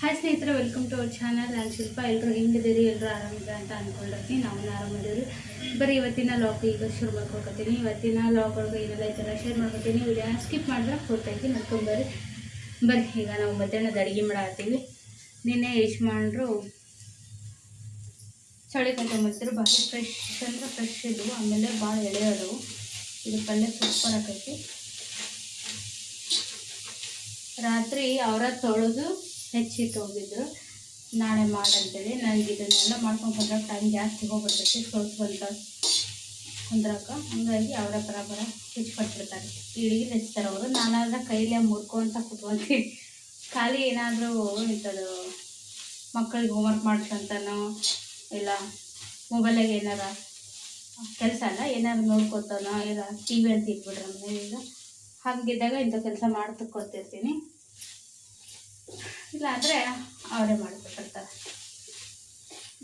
Hi ಸ್ನೇಹಿತರೆ welcome to our channel ನಾನು ಶಿಲ್ಪ. ಎಲ್ಲರೂ ಹೆಂಗಿದ್ದೀರಿ? ಎಲ್ಲರೂ ಆರಾಮಿದೆ ಅಂತ ಅಂದ್ಕೊಂಡಿರ್ತೀನಿ ನಾವು ಆರಾಮಿದ್ದೀವಿ ಬರೀ ಇವತ್ತಿನ ಲಾಗ್ ಈಗ ಶುರು ಮಾಡ್ಕೊಳ್ತೀನಿ ಇವತ್ತಿನ ಲಾಗ್ ಒಳಗೆ ಏನೆಲ್ಲ ಐತೆಲ್ಲ ಶೇರ್ ಮಾಡ್ಕೊತೀನಿ. ವಿಡಿಯೋನ ಸ್ಕಿಪ್ ಮಾಡಿದ್ರೆ ಪೂರ್ತಾಗಿ ನೋಡ್ಕೊಂಬರ್ರಿ. ಬರ್ರಿ, ಈಗ ನಾವು ಮಧ್ಯಾಹ್ನದ ಅಡುಗೆ ಮಾಡತ್ತೀವಿ. ನಿನ್ನೆ ಯಜಮಾನ್ರು ಚಳಿಕಂತ ಮಾಡ್ತಾರೆ ಭಾಳ ಫ್ರೆಶ್ ಅಂದ್ರೆ ಫ್ರೆಶ್ ಇದ್ವು. ಆಮೇಲೆ ಭಾಳ ಎಳೆ ಅದಾವು. ಇದು ಪಲ್ಯ ಸೂಪರ್ ಆಕೈತಿ. ರಾತ್ರಿ ಅವರ ತೊಳೆದು ಹೆಚ್ಚಿ ಹೋಗಿದ್ರು ನಾಳೆ ಮಾಡಂತೇಳಿ. ನನಗೆ ಇದನ್ನೆಲ್ಲ ಮಾಡ್ಕೊಂಡು ಬಂದಾಗ ಟೈಮ್ ಜಾಸ್ತಿ ಹೋಗ್ಬಿಡ್ತೈತಿ. ಸ್ವಲ್ಪ ಬಂತ ಕುಂದ್ರಕ. ಹಂಗಾಗಿ ಅವರ ಬರ ಹೆಚ್ಚಿಕೊಟ್ಬಿಡ್ತಾರೆ ಇಳಿಗೆ ಹೆಚ್ತಾರೆ ಅವರು. ನಾನಾದ್ರೆ ಕೈಲೇ ಮುರ್ಕೊಂತ ಕುತ್ಕೊಂತೀನಿ. ಖಾಲಿ ಏನಾದರೂ ಇಂಥದ್ದು ಮಕ್ಕಳಿಗೆ ಹೋಮ್ವರ್ಕ್ ಮಾಡ್ಕೊಂತಾನೋ ಇಲ್ಲ ಮೊಬೈಲಾಗೆ ಏನಾರ ಕೆಲಸ ಅಲ್ಲ ಏನಾರು ನೋಡ್ಕೊತಾನೋ, ಇಲ್ಲ ಟಿ ವಿ ಅಂತ ಇಟ್ಬಿಟ್ರೆ ಮನೆಯಲ್ಲ ಹಾಗಿದ್ದಾಗ ಇಂಥ ಕೆಲಸ ಮಾಡ್ತಾ ಇಲ್ಲ ಅಂದರೆ ಅವರೇ ಮಾಡ್ಕೊಟ್ಟಿರ್ತಾರೆ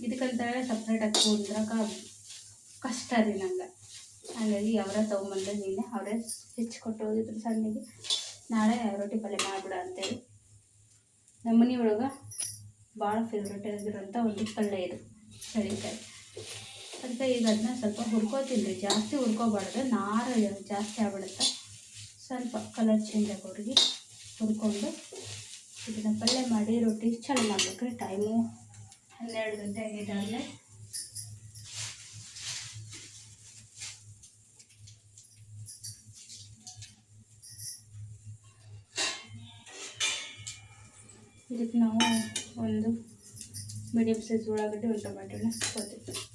ಇದಕ್ಕಂತೇಳಿ ಸಪ್ರೇಟಾಗಿ ಉಂದ್ರಕ ಕಷ್ಟ ರೀ ನಂಗೆ. ಹಾಗಾಗಿ ಅವರ ತೊಗೊಂಬಂದ್ರೆ ನೀನೆ, ಅವರೇ ಹೆಚ್ಚಿಕೊಟ್ಟು ಹೋಗಿದ್ರು ಸಣ್ಣಗೆ. ನಾಳೆ ರೊಟ್ಟಿ ಪಲ್ಯ ಮಾಡಿಬಿಡ ಅಂತೇಳಿ. ನಮ್ಮ ಮನೆ ಒಳಗೆ ಭಾಳ ಫೇವ್ರೇಟ್ ಆಗಿರೋಂಥ ಒಂದು ಪಲ್ಯ ಇದು, ಚಳಿಕಾಯಿ. ಅದಕ್ಕೆ ಈಗ ಅದನ್ನ ಸ್ವಲ್ಪ ಹುರ್ಕೋತೀನಿ ರೀ. ಜಾಸ್ತಿ ಹುರ್ಕೋಬಾರ್ದು ನಾರು ಜಾಸ್ತಿ ಆಗ್ಬಿಡುತ್ತೆ. ಸ್ವಲ್ಪ ಕಲರ್ ಚೇಂಜ್ ಆಗೋರಿಗೆ ಹುರ್ಕೊಂಡು ಇದನ್ನು ಪಲ್ಯ ಮಾಡಿ ರೊಟ್ಟಿ ಚಲೋ ಮಾಡ್ಬೇಕು ರೀ ಟೈಮು ಹನ್ನೆರಡು ಗಂಟೆ ಆಗಿದ್ದಾಗಲೇ ಇದಕ್ಕೆ ನಾವು ಒಂದು ಮೀಡಿಯಮ್ ಸೈಜ್ ಉಳ್ಳಾಗಡ್ಡೆ ಒಂದು ಟೊಮೆಟೊನ ಕೊಡ್ತೀವಿ.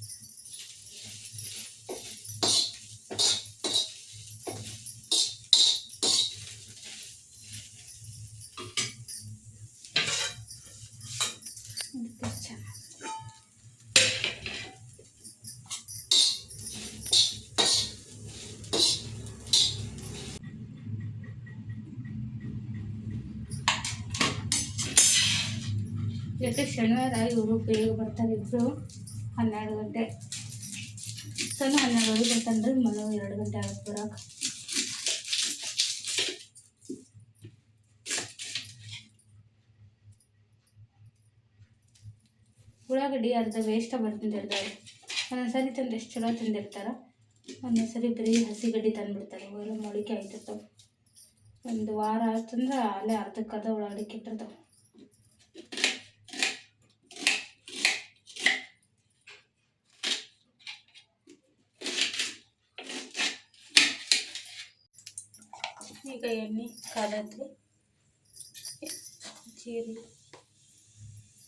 ಶನಿವಾರ ಇವರು ಬೇಗ ಬರ್ತಾರೆ ಇಬ್ಬರು ಹನ್ನೆರಡು ಗಂಟೆ. ಸಣ್ಣ ಗಂಟೆ ಬರ್ತಾನೆ ಮನೆ ಎರಡು ಗಂಟೆ ಆಗುತ್ತೆ ಬರೋಕೆ. ಉಳ್ಳಾಗಡ್ಡಿ ಅರ್ಧ ವೇಸ್ಟ್ ಬರ್ತಿದ್ದಿರ್ತಾರೆ ಒಂದೊಂದು ಸರಿ ತಂದು ಎಷ್ಟು ಚಲೋ ತಿಂದಿರ್ತಾರೆ? ಒಂದೊಂದ್ಸರಿ ಬರೀ ಹಸಿಗಡ್ಡಿ ತಂದುಬಿಡ್ತಾರೆ. ಅವೆಲ್ಲ ಮೊಳಕೆ ಆಯ್ತಿರ್ತಾವೆ. ಒಂದು ವಾರ ಆಯ್ತಂದ್ರೆ ಅಲ್ಲೇ ಅರ್ಧಕ್ಕರ್ಧ ಉಳ್ಳಾಗಡ್ಡಿ ಕೆಟ್ಟಿರ್ತಾವೆ. ಈಗ ಎಣ್ಣೆ ಕಾದತ್ರಿ ಜೀರಿಗೆ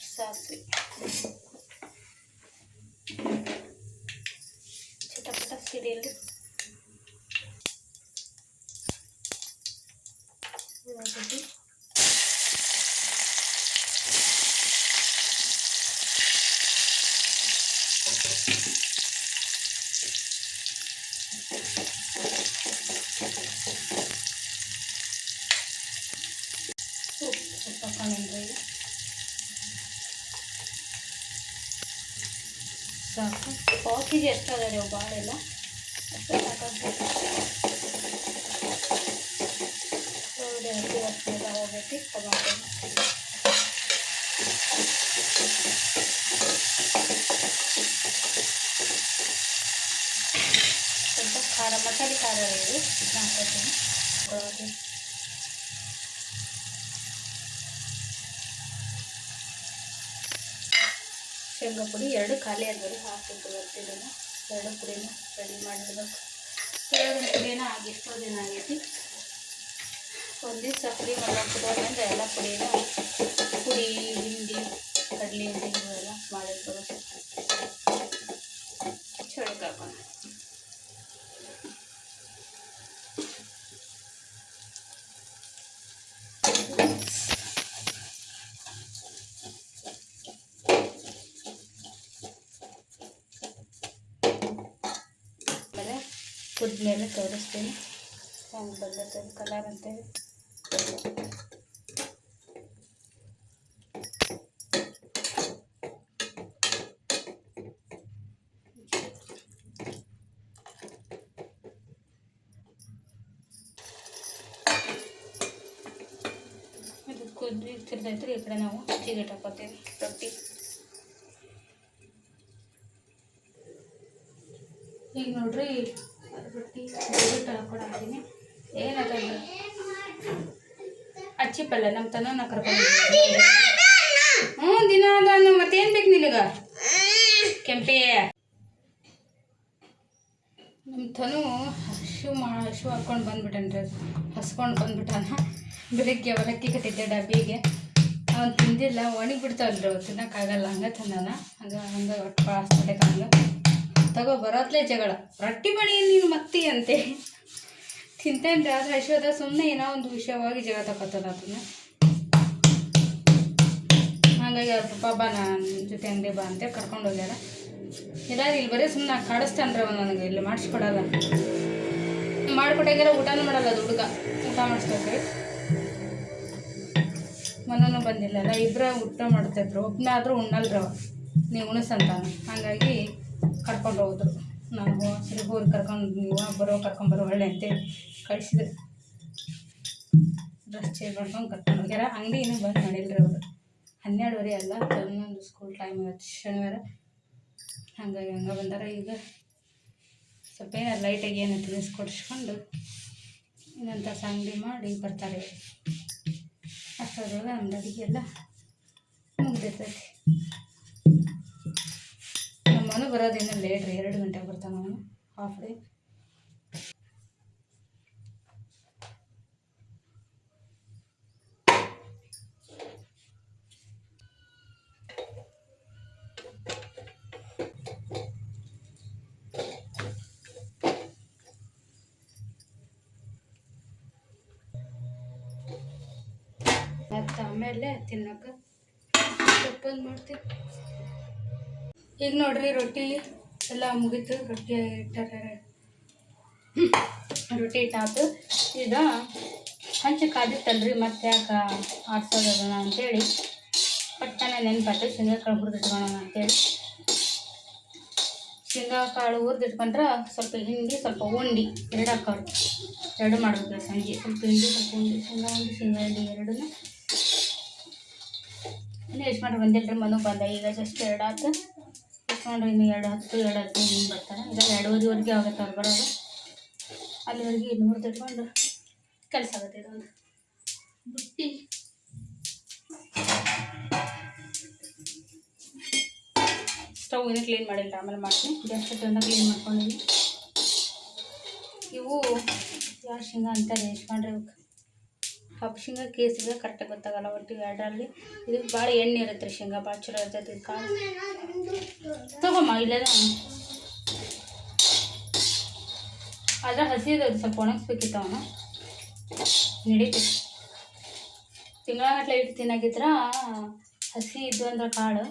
ಸಾಸಿವೆ ಚಟಪಟ ಸಿಡಿಯಲ್ಲಿ ಉಳ್ಳಾಗಡ್ಡಿ ಉಪ್ಪು ಸ್ವಲ್ಪ ಕಣಂದ್ರೆ ಸಾಕು ಕಾಫಿಗೆ ಎಷ್ಟು ಅದ ರೀ ಭಾಳ ಎಲ್ಲ ಅಷ್ಟೇ ಸಾಕಾಗ್ತೈತೆ ನೋಡಿ ಹಸಿ ಹಸಿ ಹೋಗ್ಬೇಕು ಟೊಮಾಟೊ ಸ್ವಲ್ಪ ಖಾರ ಮಸಾಲೆ ಖಾರ ಇದು ಹಾಕೋತೀನಿ ಹಾಕೊಳ್ಳೋದು ಶೇಂಗಾ ಪುಡಿ ಎರಡು ಖಾಲಿ ಆದ್ಮೇಲೆ ಹಾಕ್ಬಿಟ್ಟು ಬರ್ತಿದ್ದನ್ನು ಎರಡು ಪುಡಿನ ರೆಡಿ ಮಾಡಿರ್ಬೇಕು ಕೆಲವೊಂದು ಪುಡಿನ ಆಗಿ ದಿನ ಆಗೈತಿ. ಒಂದು ಪುಡಿ ಮಾಡ್ಕೊಂಡು ಎಲ್ಲ ಪುಡಿನ ಪುಡಿ, ಹಿಂಡಿ, ಕಡಲೆ ಹಿಂಡಿ ಎಲ್ಲ ಮಾಡಿಟ್ಕೋಬೇಕು ಕುದ್ಮೇಲೆ ತೋರಿಸ್ತೀನಿ. ಹೆಂಗೆ ಬಂದೈತೆ ಕಲರ್ ಅಂತ. ಇದು ಬೀಗ್ ತಿರ್ದೈತ್ರಿ, ಈ ಕಡೆ ನಾವು ಹಚ್ಚಿಗೆ ಹಾಕೋತೀವಿ ರೊಟ್ಟಿ. ಈಗ ನೋಡ್ರಿ ರೊಟ್ಟಿ ಬಿಟ್ಟು ಹಾಕೊಡಾತೀನಿ ಏನದಂದ್ರೆ ಪಲ್ಯ ನಮ್ಮ ತನ ನಾ ಕರ್ಕೊಂಡು ಹ್ಞೂ ದಿನ ಅದ ಮತ್ತೇನು ಬೇಕು ನಿನಗ? ಕೆಂಪೆ. ನಮ್ಮ ತನು ಶೂ ಮಾ ಶೂ ಹಾಕ್ಕೊಂಡು ಬಂದ್ಬಿಟ್ಟನ್ರಿ ರೀ ಹಸ್ಕೊಂಡು ಬಂದ್ಬಿಟ್ಟಾನ. ಬೆಳಿಗ್ಗೆ ಅವಲಕ್ಕಿ ಕಟ್ಟಿದ್ದೆ ಡಬ್ಬಿಗೆ. ಅವ್ನು ತಿಂದಿಲ್ಲ ಒಣಗಿ ರೀ ಅವು ತಿನ್ನೋಕ್ಕಾಗಲ್ಲ. ಹಂಗೆ ತಂದಾನ. ಹಂಗೆ ಹಂಗೆ ಒಟ್ಟು ಹಂಗೆ ತಗೋ ಬರೋತ್ಲೇ ಜಗಳ. ರೊಟ್ಟಿ ಮಾಡಿ ನೀನು ಮತ್ತಿ ಅಂತೆ. ತಿಂತೇನ್ರಿ, ಆದ್ರೆ ಹಸಿವಾದ ಸುಮ್ಮನೆ ಏನೋ ಒಂದು ವಿಷಯವಾಗಿ ಜಗ ತಗೋತದ ಅದನ್ನ ಹಾಗಾಗಿ ಅವ್ರ ಪಪ್ಪ ಬಾ ನನ್ನ ಜೊತೆ ಅಂಗಡಿ ಬಾ ಅಂತ ಕರ್ಕೊಂಡು ಹೋಗ್ಯಾರ. ಎಲ್ಲಾರು ಇಲ್ಲಿ ಬರೀ ಸುಮ್ಮನೆ ಕಾಡಿಸ್ತಾನ್ರಿ ಅವ ನನಗೆ, ಇಲ್ಲಿ ಮಾಡಿಸ್ಕೊಡಲ್ಲ. ಮಾಡಿಕೊಟ್ಟಾಗೆಲ್ಲ ಊಟನೂ ಮಾಡಲ್ಲ ಅದು ಹುಡುಗ. ಊಟ ಮಾಡಿಸ್ಬೇಕ್ರಿ ಮನೂ ಬಂದಿಲ್ಲಲ್ಲ ಇಬ್ಬರ ಊಟ ಮಾಡ್ತಿದ್ರು ಒಬ್ಬನಾದ್ರೂ ಉಣ್ಣಲ್ರವ ನೀವು ಉಣಿಸಂತಾನ ಹಾಗಾಗಿ ಕರ್ಕೊಂಡು ಹೋದ್ರು. ನಾನು ಸರಿ ಹೋಗಿ ಕರ್ಕೊಂಡು ನೀವು ಬರೋ ಕರ್ಕೊಂಬರೋ ಒಳ್ಳೆ ಅಂತೇಳಿ ಕಳಿಸಿದ್ರು. ಡ್ರೆಸ್ ಚೇಂಜ್ ಮಾಡ್ಕೊಂಡು ಕರ್ಕೊಂಡು ಹೋಗ್ಯಾರ. ಅಂಗಡಿ ಇನ್ನೂ ಬಂದ್ ಮಾಡಿಲ್ರಿ ಅವರು. ಹನ್ನೆರಡುವರೆ ಅಲ್ಲ, ಹನ್ನೊಂದು ಸ್ಕೂಲ್ ಟೈಮ್ ಇವತ್ತು, ಶನಿವಾರ. ಹಂಗಾಗಿ ಹಂಗೆ ಬಂದಾರ. ಈಗ ಸ್ವಲ್ಪ ಏನಾರು ಲೈಟಾಗಿ ಏನು ತಿಳಿಸ್ಕೊಡಿಸ್ಕೊಂಡು ಇನ್ನೊಂದು ತಾಸು ಅಂಗಡಿ ಮಾಡಿ ಬರ್ತಾರೆ. ಅಷ್ಟರೊಳಗೆ ನಮ್ದು ಅಡುಗೆ ಎಲ್ಲ ಮುಗ್ದಿರ್ತೈತಿ ಮನೆ ಲೇಟ್ರಿ ಲೇಟ್ ರೀ, ಎರಡು ಗಂಟೆಗೆ ಬರ್ತಾನೆ ಅವನು ಹಾಫ್ ಡೇ ಮತ್ತು ಆಮೇಲೆ ತಿನ್ನಕ್ಕೆ ಸೊಪ್ಪನ್ನು ಮಾಡ್ತೀವಿ ಈಗ ನೋಡ್ರಿ ರೊಟ್ಟಿ ಎಲ್ಲ ಮುಗೀತು. ರೊಟ್ಟಿ ಇಟ್ಟಾರೆ ರೊಟ್ಟಿ ಇಟ್ಟಾತು ಈಗ ಹಂಚಿ ಕಾದಿತ್ತಲ್ರಿ ಮತ್ತೆ ಯಾಕೆ ಆಡ್ಸೋದನ ಅಂತೇಳಿ. ಪಟ್ಟನೆ ಕಾಳು ಹುರಿದಿಟ್ಕೊಳ್ಳೋಣ ಅಂತೇಳಿ. ಶೇಂಗಾ ಕಾಳು ಹುರಿದಿಟ್ಕೊಂಡ್ರೆ ಸ್ವಲ್ಪ ಹಿಂಡಿ, ಸ್ವಲ್ಪ ಉಂಡಿ, ಎರಡು ಹಾಕೋರು ಎರಡು ಮಾಡ್ಬೇಕು ಸಂಜೆ. ಸ್ವಲ್ಪ ಹಿಂಡಿ, ಸ್ವಲ್ಪ ಉಂಡಿ, ಶೇಂಗಾ ಉಂಡಿ, ಶೇಂಗಾ ಹಿಂಡಿ ಎರಡನ್ನೂ ಇನ್ನು ಎಷ್ಟು ಮಾಡಿ ಬಂದಿಲ್ರಿ ಮನು ಬಂದ. ಈಗ ಜಸ್ಟ್ ಎರಡು ಹತ್ತು ಮಾಡ್ರಿ ಇನ್ನು ಎರಡು ಹತ್ತು ಎರಡು ಹತ್ತು ಹಿಂಗೆ ಬರ್ತಾರೆ. ಈಗ ಎರಡೂವರೆವರೆಗೆ ಆಗುತ್ತೆ ಅವ್ರು ಬರೋದು. ಅಲ್ಲಿವರೆಗೆ ಇನ್ನೂರು ತಿಳ್ಕೊಂಡು ಕೆಲಸ ಆಗುತ್ತೆ ಇದೊಂದು ಬುಟ್ಟಿ. ಸ್ಟವ್ ಇನ್ನೂ ಕ್ಲೀನ್ ಮಾಡಿಲ್ಲ, ಆಮೇಲೆ ಮಾಡ್ತೀನಿ. ಜಸ್ಟ್ ಚೆನ್ನಾಗಿ ಕ್ಲೀನ್ ಮಾಡ್ಕೊಂಡಿದ್ದೀನಿ ಇವು ಯಾವ ಶೇಂಗಾ ಅಂತಾರೆ ಎಷ್ಟು ಮಾಡ್ರಿ ಕಪ್ಪು ಶೇಂಗಾ ಕೇಸಿಗೆ ಕರೆಕ್ಟಾಗಿ ಗೊತ್ತಾಗಲ್ಲ, ಒಟ್ಟು ಎರಡರಲ್ಲಿ ಇದು ಭಾಳ ಎಣ್ಣೆ ಇರುತ್ತೆ ರೀ ಶೇಂಗಾ, ಭಾಳ ಚಲೋ ಇರ್ತೈತಿ ಇದು ಕಾಳು. ತಗೊಮ್ಮ ಇಲ್ಲದ ಆದ್ರೆ ಹಸಿದು ಸ್ವಲ್ಪ ಒಣಗಿಸ್ಬೇಕಿತ್ತು ಅವನು. ನಡೀತೈತಿ ತಿಂಗಳಗಟ್ಲೆ ಇಟ್ಟು ತಿನ್ನಾಗಿದ್ರೆ ಹಸಿ ಇದ್ದು ಅಂದ್ರೆ ಕಾಳು.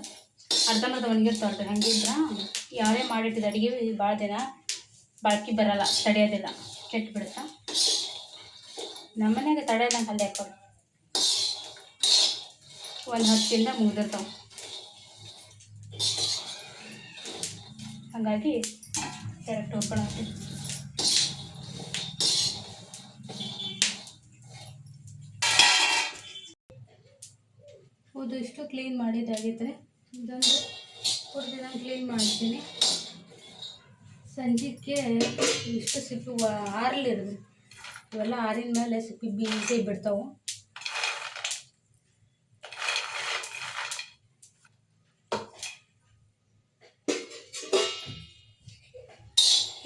ಅರ್ಧಂಬರ್ಧ ಒಣಗಿರ್ತಾವ್ರಿ ಹಂಗಿದ್ರ ಯಾರೇ ಮಾಡಿಟ್ಟಿದ್ದು ಅಡುಗೆ ಭಾಳ ದಿನ ಬಾಳ್ಕಿ ಬರಲ್ಲ, ತಡೆಯೋದಿಲ್ಲ. ಕೆಟ್ಟು ಬಿಡುತ್ತಾ ನಮ್ಮ ಮನ್ಯಾಗ ತಡೆಯಲ್ಲ ಹಲ್ಲೆ ಹಾಕೋದು ಒಂದು ಹತ್ತಿಂದ ಮುಗ್ದಿರ್ತಾವೆ. ಹಾಗಾಗಿ ಕರೆಕ್ಟ್ ಹೋಗ್ಕೊಳತ್ತೀವಿ ಹೌದು, ಇಷ್ಟು ಕ್ಲೀನ್ ಮಾಡಿದ್ದಾಗಿದ್ರೆ ಇದೊಂದು ಕುಡ್ದಿನ ಕ್ಲೀನ್ ಮಾಡ್ತೀನಿ. ಸಂಜೆಗೆ ಇಷ್ಟು ಸಿಪ್ಪು ಆರ್ಲಿರೋದು ಇವೆಲ್ಲ ಆರಿನ ಮೇಲೆ ಸಿಪ್ಪಿ ಬೀಸಿ ಬಿಡ್ತಾವೆ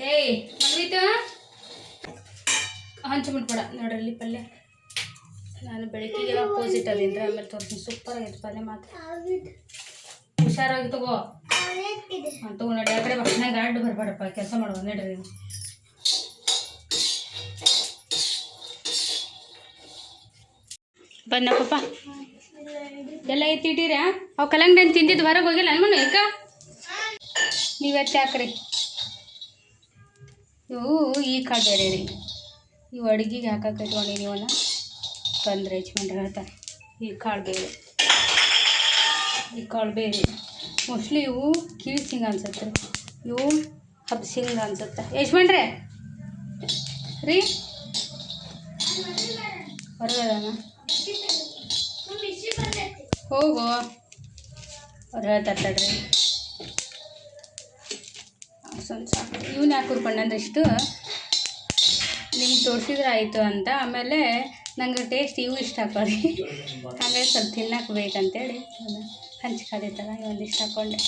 ಏಯ್ ಮನ್ವಿತ ಹಂಚು ಮುಟ್ಬೇಡ ನೋಡ್ರಲ್ಲಿ ಪಲ್ಯ ನಾನು ಬೆಳಗ್ಗೆಗೆ ಅಪೋಸಿಟ್ ಅದಿಂದ್ರೆ ಆಮೇಲೆ ತೋರಿಸ್ತೀನಿ ಸೂಪರ್ ಆಗೈತೆ ಪಲ್ಯ ಮಾತ್ರ ಹುಷಾರಾಗಿ ತಗೋ ಹಾಂ ತಗೋ ನೋಡಿ ಆ ಕಡೆ ಬಸ್ನಾಗ ಗಾಡ್ ಬರಬೇಡಪ್ಪ ಕೆಲಸ ಮಾಡುವ ನಡ್ರಿ ನೀವು ಬನ್ನ ಪಪ್ಪ ಎಲ್ಲ ಎತ್ತಿಟ್ಟಿರಾ ಅವು ಕಲಂಗಡಿ ಹಣ್ಣು ತಿಂದಿದ್ದು ಹೊರಗೆ ಹೋಗಿಲ್ಲ ಅನ್ಮನು ಏಕ? ನೀವು ಎತ್ತಿ ಹಾಕ್ರಿ. ಇವು ಈ ಕಾಳು ಬೇರೆ ರೀ ಇವು ಅಡುಗೆಗೆ ಹಾಕಕ್ಕೆ ಇಟ್ಕೊಂಡಿ ನೀವನ್ನ. ಬಂದ್ರೆ ಹೆಚ್ಕೊಂಡ್ರೆ ಹೇಳ್ತಾರೆ, ಈ ಕಾಳು ಬೇರೆ. ಈ ಕಾಳು ಬೇರೆ. ಮೋಸ್ಟ್ಲಿ ಇವು ಕಿವಿ ಅನ್ಸತ್ತೆ ರೀ. ಇವು ಹಬ್ ಅನ್ಸತ್ತೆ ಅನ್ಸುತ್ತೆ. ಯಜಮಾನ್ರೆ, ರೀ. ಹೊರಗದಾನ ಹೋಗು. ಅವ್ರು ಹೇಳ್ತಾರೆ ಸ್ವಲ್ಪ ಸಾಕು. ಇವನು ಯಾಕೆ ಇಷ್ಟು? ನಿಮ್ಗೆ ತೋರಿಸಿದ್ರೆ ಆಯಿತು ಅಂತ. ಆಮೇಲೆ ನಂಗೆ ಟೇಸ್ಟ್ ಇವು ಇಷ್ಟ ಹಾಕೊಳ್ಳಿ ಹಾಗಾಗಿ ಸ್ವಲ್ಪ ತಿನ್ನಕ್ಕೆ ಬೇಕಂತೇಳಿ. ಇವೊಂದು ಒಂದಿಷ್ಟು ಹಾಕ್ಕೊಂಡೆ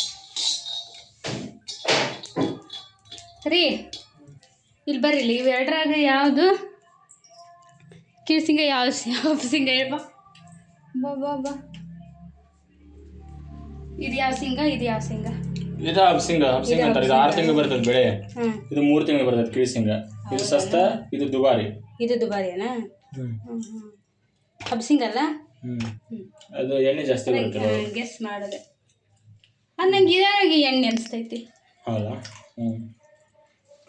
ರೀ ಇಲ್ಲಿ ಬರ್ರಿ ಇಲ್ಲಿ ಇವೆರಡರಾಗ ಯಾವುದು? ಕಿರ್ಸಿಂಗ ಯಾವ ಯಾವ ಸಿಂಗ ಹೇಳ್ಬಾ ಬಾ ಬಾ ಬಾ. ಇದು ಯಾವ ಸಿಂಗ ಇದು ಯಾವ ಸಿಂಗ? ಇದು ಹಬ್ಸಿಂಗ ಹಬ್ಸಿಂಗ ಅಂತಾರೆ ಇದು ಆರು ತಿಂಗಳು ಬರ್ತದೆ ಬೆಳೆ. ಹ್ಞೂ ಇದು ಮೂರು ತಿಂಗಳು ಬರ್ತದೆ ಕಿಳಿಸಿಂಗ ಇದು ಸಸ್ತ ಇದು ದುಬಾರಿ. ಇದು ದುಬಾರಿನಾ ಹ್ಞೂ ಹ್ಞೂ ಹಬ್ಸಿಂಗ್ ಅಲ್ಲ? ಹ್ಞೂ ಅದು ಎಣ್ಣೆ ಜಾಸ್ತಿ ಬರುತ್ತೆ ಗೆಸ್ ಮಾಡಿದೆ. ಅದು ನಂಗೆ ಇದಾಗಿ ಎಣ್ಣೆ ಅನಿಸ್ತೈತಿ. ಹೌದಾ?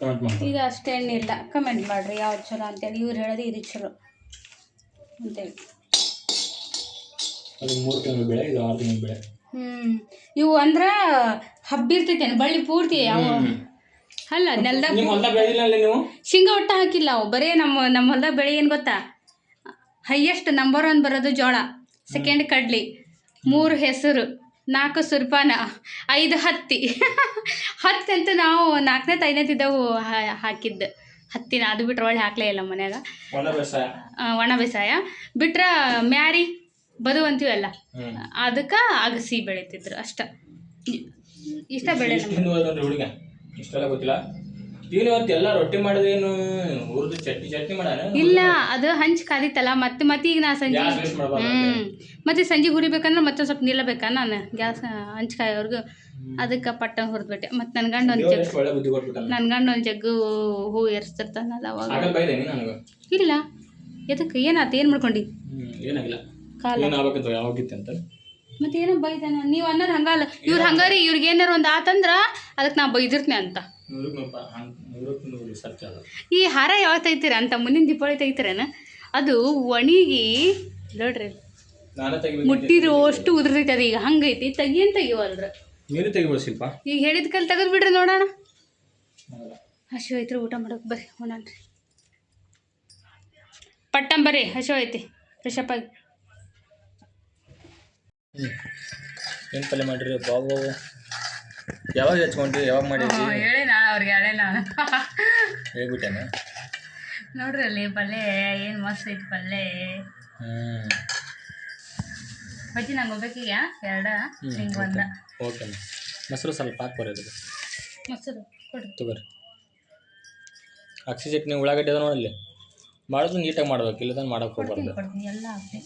ಮಾಡಿ ಇದು ಅಷ್ಟು ಎಣ್ಣೆ ಇಲ್ಲ. ಕಮೆಂಟ್ ಮಾಡಿರಿ ಯಾವ್ದು ಚಲೋ ಅಂತೇಳಿ ಇವ್ರು ಹೇಳೋದು ಇದು ಚಲೋ. ಅಂತೇಳಿ ಅದು ಮೂರು ತಿಂಗಳು ಬೆಳೆ ಇದು ಆರು ತಿಂಗಳು ಬೆಳೆ. ಹ್ಮ್. ಇವು ಅಂದ್ರ ಹಬ್ಬಿರ್ತೈತೇನು ಬಳ್ಳಿ ಪೂರ್ತಿ ಯಾವ ಅಲ್ಲ ನೆಲ್ದಾಗ ನಿಮ್ಮ ಹೊಲ್ದಾಗ ಬೆಳೆದಿಲ್ಲ ಅಲ್ಲಿ ನೀವು? ಶೇಂಗಾ ಒಟ್ಟ ಹಾಕಿಲ್ಲ ಅವು. ಬರೇ ನಮ್ಮ ನಮ್ಮ ಹೊಲ್ದಾಗ ಬೆಳೆ ಏನು ಗೊತ್ತಾ? ಹೈಯೆಸ್ಟ್ ನಂಬರ್ ಒನ್ ಬರೋದು ಜೋಳ ಸೆಕೆಂಡ್ ಕಡ್ಲಿ ಮೂರು ಹೆಸರು ನಾಲ್ಕು ಸುರ್ಪಾನ ಐದು ಹತ್ತಿ. ಹತ್ತಂತೂ ಅಂತೂ ನಾವು ನಾಲ್ಕನೇ ಐದನೇತಿದ್ದವು ಹಾಕಿದ್ದು. ಹತ್ತಿನ ಅದು ಬಿಟ್ರೆ ಒಳ್ಳೆ ಹಾಕ್ಲೇ ಇಲ್ಲ ಮನ್ಯಾಗ. ಒಣ ಬೇಸಾಯ. ಬಿಟ್ರ ಮ್ಯಾರಿ ಬದು ಅಂತೀವಲ್ಲ ಅಲ್ಲ ಅದಕ್ಕೆ ಅಗಸಿ ಬೆಳಿತಿದ್ರು ಅಷ್ಟ. ಇಷ್ಟ ಬೆಳೆ ಹುಡುಗ. ಇಷ್ಟೆಲ್ಲ ಗೊತ್ತಿಲ್ಲ. ಇವನು ಇವತ್ತು ಎಲ್ಲ ರೊಟ್ಟಿ ಮಾಡೋದೇನು ಹುರಿದು ಚಟ್ನಿ ಚಟ್ನಿ ಮಾಡಾನ? ಇಲ್ಲ ಅದು ಹಂಚ್ ಕಾದಿತ್ತಲ್ಲ ಮತ್ತೆ ಮತ್ತೆ ಈಗ ನಾ ಸಂಜೆ ಹ್ಮ್. ಮತ್ತೆ ಸಂಜೆ ಹುರಿಬೇಕಂದ್ರೆ ಮತ್ತೊಂದ್ ಸ್ವಲ್ಪ ನಿಲ್ಲಬೇಕಾ ನಾನು? ಗ್ಯಾಸ್ ಹಂಚ್ ಕಾಯೋರ್ಗು ಅದಕ್ಕೆ ಪಟ್ಟ ಹುರಿದ್ಬಿಟ್ಟೆ. ಮತ್ತೆ ನನ್ನ ಗಂಡ ಒಂದು ಜಗ್ ನನ್ನ ಗಂಡ ಒಂದು ಜಗ್ಗು ಹೂ ಎರ್ಸ್ತಿರ್ತಾನಲ್ಲ ಅವಾಗ. ಇಲ್ಲ. ಎದಕ್ಕೆ ಏನಾಯ್ತು ಏನು ಮಾಡ್ಕೊಂಡು? ಕಾಲ. ಮತ್ತೆ ಏನೋ ಬೈದಾನ? ನೀವು ಅನ್ನೋದು ಹಂಗಲ್ಲ. ಇವ್ರು ಹಂಗಾರಿ ಇವ್ರಿಗೆ ಏನಾರು ಒಂದು ಆತಂದ್ರ ಅದಕ್ಕೆ ನಾ ಬೈದಿರ್ತೀನಿ ಅಂತ. ಈ ಹಾರ ಯಾವ ತೆಗಿತೀರ? ಅಂತ ಮುಂದಿನ ದೀಪಾವಳಿ ತೆಗಿತೀರೇನ? ಅದು ಒಣಗಿ ನೋಡ್ರಿ. ಮುಟ್ಟಿರೋಷ್ಟು ಉದುರ್ತೈತೆ ಅದು ಈಗ. ಹಂಗೈತಿ. ತೆಗಿಯನ್ ತೆಗಿವಲ್ರ ನೀನು ತೆಗಿಬೋದು ಶಿಲ್ಪ ಈಗ ಹೇಳಿದ ಕಲ್ ತೆಗೆದು ಬಿಡ್ರಿ ನೋಡೋಣ. ಹಸಿವು ಐತ್ರಿ ಊಟ ಮಾಡೋಕೆ ಬರ್ರಿ ಉಣ್ಣನ್ರಿ ಪಟ್ಟಂ ಬರ್ರಿ ಹಸಿವು ಐತಿ ಫ್ರೆಶಪ್ ಆಗಿ. ಏನು ಪಲ್ಯ ಮಾಡಿರಿ ಬಾಬು ಯಾವಾಗ ಹಚ್ಕೊಂಡ್ರಿ ಯಾವಾಗ ಮಾಡಿರಿ? ಹೇಳಿ ನಾ ಅವ್ರಿಗೆ ಹೇಳಿ ನಾನು ಹೇಳ್ಬಿಟ್ಟೇನೆ. ನೋಡ್ರಿ ಅಲ್ಲಿ ಪಲ್ಯ ಏನು ಮಸ್ತ್ ಐತಿ ಪಲ್ಯ. ಹ್ಞೂ ಬಜ್ಜಿ ನಂಗೆ ಹೋಗ್ಬೇಕೀಗ ಎರಡ ಹಿಂಗೆ ಒಂದ. ಓಕೆ ಮೊಸರು ಸ್ವಲ್ಪ ಹಾಕ್ಬಾರ ಅದಕ್ಕೆ. ಮೊಸರು ಕೊಡ್ರಿ. ತಗೋರಿ ಅಕ್ಷಿ ಚಟ್ನಿ ಉಳ್ಳಾಗಡ್ಡಿ ಅದ ನೋಡಲ್ಲಿ ಮಾಡೋದು ನೀಟಾಗಿ ಮಾಡ್ಬೇಕು ಇಲ್ಲದ ಮಾಡಕ್ಕೆ ಹೋಗ್ಬಾರ್ದು. ಕೊಡ್ತೀನಿ ಎಲ್ಲ ಹಾಕ್ತೀನಿ.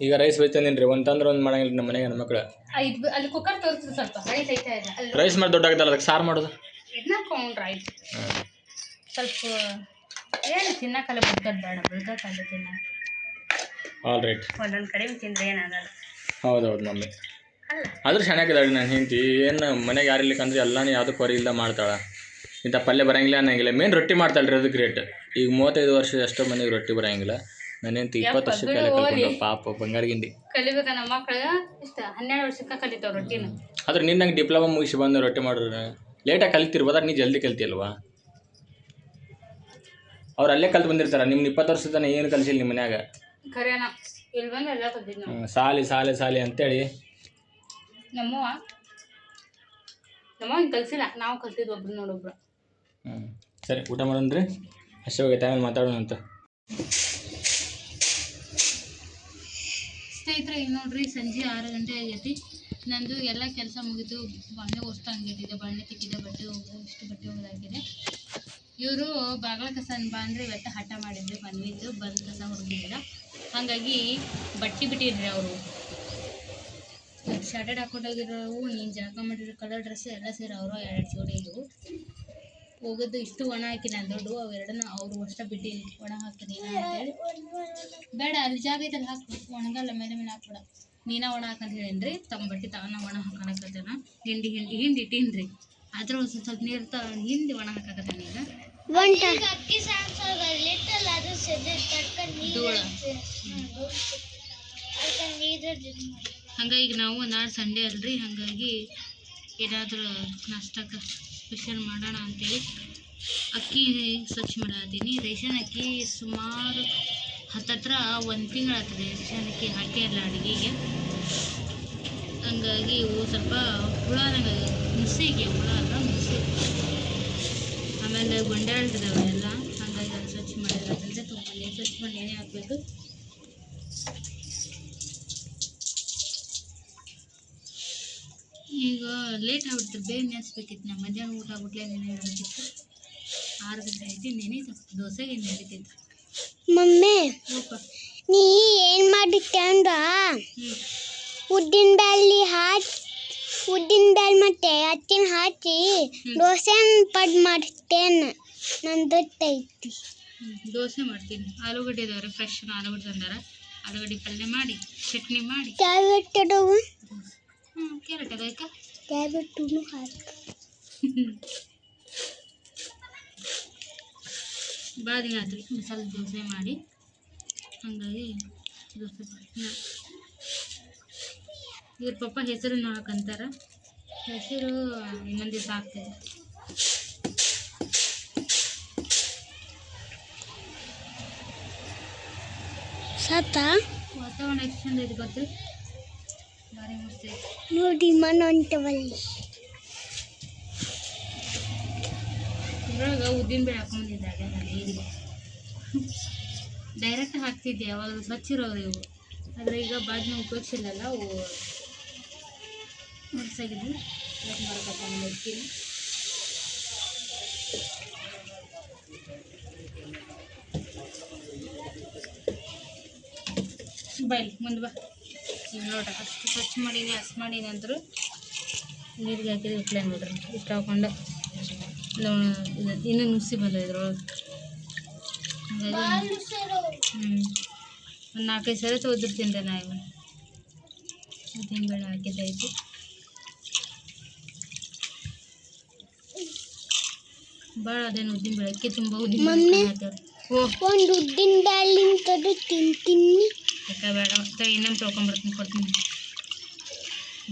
ಈಗ ರೈಸ್ ಬೈತಂದಿನ್ರಿ ಒಂದು ತಂದ್ರೆ ಒಂದು ಮಾಡಂಗಿಲ್ಲ ನಮ್ಮ ಮನೆಗೆ ನಮ್ಮ ಮಕ್ಕಳು ಐದು ಅಲ್ಲಿ ಕುಕ್ಕರ್ ತೋರಿಸ್ತು ಸ್ವಲ್ಪ ರೈಸ್ ಐತೆ ಇದೆ ಅಲ್ಲಿ ರೈಸ್ ಮಾಡಿ ದೊಡ್ಡ ಆಗದಲ್ಲ ಅದಕ್ಕೆ ಸಾರು ಮಾಡೋದು? ಇದನ್ನ ಕೊಂಡ್ರೆ ಆಯ್ತು ಸ್ವಲ್ಪ ಏನು ತಿನ್ನಕ್ಕಲ್ಲ ಬಿಡ್ಕದ್ ಬೇಡ ಬಿಡ್ಕಲ್ಲ ತಿನ್ನ ಆಲ್ ರೈಟ್ ಒಂದೊಂದು ಕಡಿಮೆ ತಿಂದ್ರೆ ಏನಾಗಲ್ಲ. ಹೌದೌದು ಮಮ್ಮಿ. ಆದ್ರೂ ಚೆನ್ನಾಗಿದ್ದಾಳೆ ನನ್ನ ಹೆಂಡತಿ. ಏನು ಮನೆಗೆ ಯಾರು ಇರ್ಲಿಕ್ಕಂದ್ರೆ ಎಲ್ಲಾನು ಯಾವುದು ಕೊರಿ ಇಲ್ಲ ಮಾಡ್ತಾಳೆ. ಇಂಥ ಪಲ್ಯ ಬರಂಗಿಲ್ಲ ಅನ್ನಂಗಿಲ್ಲ. ಮೇನ್ ರೊಟ್ಟಿ ಮಾಡ್ತಾಳೆ ರೀ ಅದು ಗ್ರೇಟ್ ಈಗ ಮೂವತ್ತೈದು ವರ್ಷ ಅಷ್ಟು ಮನೆಗೆ ರೊಟ್ಟಿ ಬರಂಗಿಲ್ಲ. ನನ್ನ ಹೆಂಡತಿ ಇಪ್ಪತ್ತು ಕಲ್ಕೊಂಡು ಪಾಪ ಬಂಗಾರಗಿಂಡಿ ಕಲಿಬೇಕ ನಮ್ಮ ಮಕ್ಳು. ಇಷ್ಟ ಹನ್ನೆರಡು ವರ್ಷಕ್ಕೆ ಕಲಿತಾವ ರೊಟ್ಟಿನ. ಆದ್ರೆ ನಿನ್ನ ನಂಗೆ ಡಿಪ್ಲೊಮಾ ಮುಗಿಸಿ ಬಂದು ರೊಟ್ಟಿ ಮಾಡ್ರೆ ಲೇಟಾಗಿ ಕಲಿತಿರ್ಬೋದಾರೆ ನೀ ಜಲ್ದಿ ಕಲ್ತಿಯಲ್ವಾ? ಅವ್ರು ಅಲ್ಲೇ ಕಲ್ತು ಬಂದಿರ್ತಾರೆ. ನಿಮ್ಮ ಇಪ್ಪತ್ತು ವರ್ಷದ ತನಕ ಏನು ಕಲಿಸಿಲ್ಲ ನಿಮ್ಮ ಮನ್ಯಾಗ? ಖರೇನ ಇಲ್ಲಿ ಬಂದು ಎಲ್ಲ ಕಲ್ತಿದ್ ನಾವು. ಸಾಲಿ ಸಾಲಿ ಸಾಲಿ ಅಂತೇಳಿ. ನಮ್ಮವ್ವ. ಹಿಂಗೆ ಕಲ್ಸಿಲ್ಲ. ನಾವು ಕಲ್ತಿದ್ವಿ ಒಬ್ರು ನೋಡೊಬ್ರು ಹ್ಞೂ ಸರಿ ಊಟ ಮಾಡೋಣ್ರಿ ಅಷ್ಟೇ ಹೋಗೈತೆ ಆಮೇಲೆ ಮಾತಾಡೋಣ ಅಂತ. ಸ್ನೇಹಿತರೆ ಈಗ ನೋಡ್ರಿ ಸಂಜೆ ಆರು ಗಂಟೆ ಆಗೈತಿ. ನಂದು ಎಲ್ಲ ಕೆಲಸ ಮುಗಿದು ಬಾಂಡೆ ಒಷ್ಟು ಹಂಗಿಟ್ಟಿದೆ ಬಾಂಡೆ ತಿಕ್ಕಿದೆ ಬಟ್ಟೆ ಹೋಗು ಇಷ್ಟು ಬಟ್ಟೆ ಹೋಗೋದಾಗಿದೆ ಇವರು ಬಾಗಿಲ ಕಸ ಬಾ ಅಂದರೆ ಇವತ್ತು ಹಠ ಮಾಡಿದ್ರು ಬಂದಿದ್ದು ಬಂದು ಕಸ ಹೊಡೆದಿಲ್ಲ ಹಾಗಾಗಿ ಬಟ್ಟೆ ಬಿಟ್ಟಿದ್ರಿ ಅವರು. ಶರ್ಟೆಡ್ ಹಾಕೊಂಡೋಗಿರೋವು ನೀನು ಜಾಗ ಮಾಡಿರೋ ಕಲರ್ ಡ್ರೆಸ್ ಎಲ್ಲ ಸೇರಿ ಅವರು ಎರಡು ಜೋಡಿ ಹೋಗೋದು ಇಷ್ಟು ಒಣ ಹಾಕಿ ನಾನು ದೊಡ್ಡ ಅವೆರಡನ್ನ ಅವರು ಅಷ್ಟ ಬಿಟ್ಟು ಒಣ ಹಾಕ್ತೀನಿ ಅಂತೇಳಿ. ಬೇಡ, ಅಲ್ಲಿ ಜಾಗ ಐತಲ್ಲ ಹಾಕು, ಒಣಗಲ್ಲ, ಮೇಲೆ ಮೇಲೆ ಹಾಕ್ಬೇಡ. ನೀನ ಒಣ ಹಾಕಂತ ಹೇಳಿನ್ರಿ, ತಮ್ಮ ಬಟ್ಟೆ ತಾನ ಒಣ ಹಾಕೋಣಕತ್ತೇನ ಹಿಂಡಿ ಹಿಂಡಿ ಹಿಂಡಿ ಇಟ್ಟಿನ್ರಿ. ಆದ್ರೂ ಒಂದು ಸ್ವಲ್ಪ ಸ್ವಲ್ಪ ನೀರು ತ ಹಿಂಡಿ ಒಣ ಹಾಕಕತ್ತೇನೆ ಈಗ. ಧೂಳ ಹಂಗಾಗಿ ಈಗ ನಾವು ನಾಳೆ ಸಂಡೇ ಅಲ್ರಿ ಹಾಗಾಗಿ ಏನಾದರೂ ನಾಷ್ಟಕ್ಕೆ ಸ್ಪೆಷಲ್ ಮಾಡೋಣ ಅಂತೇಳಿ ಅಕ್ಕಿ ಸ್ವಚ್ಛ ಮಾಡತ್ತೀನಿ ರೇಷನ್ ಅಕ್ಕಿ ಸುಮಾರು ಹತ್ತತ್ರ ಒಂದು ರೇಷನ್ ಅಕ್ಕಿ ಹಾಕೇ ಇಲ್ಲ ಅಡುಗೆಗೆ. ಹಂಗಾಗಿ ಇವು ಸ್ವಲ್ಪ ಹುಳ ನುಸಿಗೆ ಹುಳ ಅಲ್ಲ ನುಸಿ ಆಮೇಲೆ ಗೊಂಡಾಳ್ತಿದ್ದಾವೆ ಎಲ್ಲ. ಹಂಗಾಗಿ ಅದು ಸ್ವಚ್ಛ ಮಾಡಿರೋದ್ರಿಂದ ತುಂಬ ಸ್ವಚ್ಛ ಮಾಡಿ ಏನೇ ಹಾಕಬೇಕು. ಈಗ ಲೇಟ್ ಆಗ್ಬಿಡ್ತು ಬೇಗ ನೆನೆಸ್ಬೇಕಿತ್ತು ನಾ ಮಧ್ಯಾಹ್ನ ಊಟ ಆಗ್ಬಿಟ್ಲೆ ನೆನೆ ಇಡಬೇಕಿತ್ತು ಆರು ಗಂಟೆ ಆಯ್ತು ನೆನೆ ದೋಸೆಗೆ ಹಾಕಿತ್ತು ಮಮ್ಮಿ ನೀ ಏನು ಮಾಡಿಟ್ಟೆ ಅಂದ್ರ ಉದ್ದಿನ ಬ್ಯಾಳಿ ಹಾಕಿ ಉದ್ದಿನ ಬ್ಯಾಲ್ ಮತ್ತೆ ಹತ್ತಿನ ಹಾಕಿ ದೋಸೆ ಪಡ್ ಮಾಡಿಟ್ಟೇನ ನಂದೈತಿ ದೋಸೆ ಮಾಡ್ತೀನಿ. ಆಲೂಗಡ್ಡೆ ಇದಾವ್ರೆ ಫ್ರೆಶ್ ಆಲೂಗಡ್ಡೆ ತಂದಾರ. ಆಲೂಗಡ್ಡೆ ಪಲ್ಯ ಮಾಡಿ ಚಟ್ನಿ ಮಾಡಿ. ಕ್ಯಾರೆಟ್ ಅದಾವು ಹ್ಞೂ ಕ್ಯಾರೆಟ್ ಅದಕ್ಕೆ ಕ್ಯಾರೆಟ್ ಹಾಕಿ. ಭಾಳ ದಿನ ಆಯ್ತು ಮಸಾಲೆ ದೋಸೆ ಮಾಡಿ. ಹಾಗಾಗಿ ದೋಸೆ ಮಾಡ್ತೀನಿ. ಇವ್ರ ಪಪ್ಪ ಹೆಸರು ನೋಡಕಂತಾರ ಹೆಸರು ಇನ್ನೊಂದು ದಿವಸ ಆಗ್ತದೆ ಸತ್ತ? ವಾತಾವರಣ ಎಷ್ಟು ಚಂದ ಐತಿ ಗೊತ್ತು? ಭಾರಿ ಮಸ್ತ್ ನೋಡಿ ಮನ ಅಂತವಲ್ಲಿ ಇದ್ರೊಳಗೆ ಉದ್ದಿನ ಬೇಳೆ ಹಾಕೊಂಡಿದ್ದಾಗ ನೀರಿಗೆ ಡೈರೆಕ್ಟ್ ಹಾಕ್ತಿದ್ದೆ ಅವಾಗ ಸ್ವಚ್ಛ ಇರೋರು ಇವು ಆದರೆ ಈಗ ಬಾಜ್ನ ಉಪಯೋಗಿಸಿಲ್ಲಲ್ಲ ಅವು ಹೊಡ್ಸಾಗಿದ್ವು ಇವತ್ತು ಮಾಡ್ಕೊತ ಇರ್ತೀನಿ ಬೈಲಿ ಮುಂದೆ ಬಾ. ನೋಡ್ರಿ ಅಷ್ಟು ಸ್ವಚ್ಛ ಮಾಡೀನಿ ಅಷ್ಟು ಮಾಡೀನಿ ಅಂದರು ನೀರಿಗೆ ಹಾಕಿದ್ರೆ ಇಟ್ಲೆ ನೋಡ್ರಿ. ಇಷ್ಟು ಹಾಕೊಂಡು ಇನ್ನೂ ನುಸಿ ಬಂದ ಇದ್ರೊಳಗೆ. ಹ್ಞೂ ಒಂದು ನಾಲ್ಕೈದು ಸರಿ ತೋದಿರ್ತೀನಿ ರೀ ನಾ ಇವನು. ಉದ್ದಿನಬೇಳೆ ಹಾಕಿದ್ದೈತಿ ಭಾಳ ಅದೇನು ಉದ್ದಿನಬೇಳೆ ಅಕ್ಕಿ ತುಂಬ ಉದ್ದಿನ ಮಮ್ಮಿ. ಒಂದು ಉದ್ದಿನ ಬೇಳೆ ತದು ತಿಂತೀನಿ. ಅಕ್ಕ ಬೇಡ ತಗ ಇನ್ನೊಂದು ತೊಳ್ಕೊಂಬರ್ತೀನಿ ಕೊಡ್ತೀನಿ.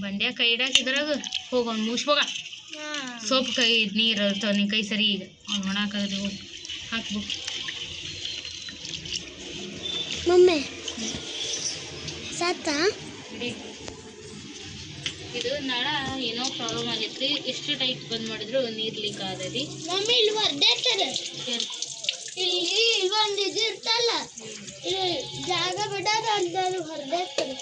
ಬಂದ್ಯಾ ಕೈ ಹೋಗೋ ಮುಚ್ ಅವ್ನು ಮುಗಿಸ್ಬೋಗ. ಸೋಪ್ ಕೈ ನೀರು ಇರ್ತಾವ ನಿನ್ನ ಕೈ ಸರಿ ಈಗ. ಅವ್ನು ಒಣಾಕಾಗದೆ ಹೋಗಿ ಹಾಕ್ಬೇಕು ಮಮ್ಮಿ ಸತ ಇದು ನಳ ಏನೋ ಪ್ರಾಬ್ಲಮ್ ಆಗೈತ್ರಿ. ಎಷ್ಟು ಟೈಪ್ ಬಂದ್ ಮಾಡಿದ್ರು ನೀರ್ ಲೀಕ್ ಆಗದಿ ಮಮ್ಮಿ ಇಲ್ಲಿ ಹೊರ್ದೇತಾರೆ ಇಲ್ಲಿ ಒಂದು ಇದು ಇರ್ತಲ್ಲ. ಜಾಗ ಬಿಡೋದು ಅಂತಾರೆ ಹೊರದೇತಾರೆ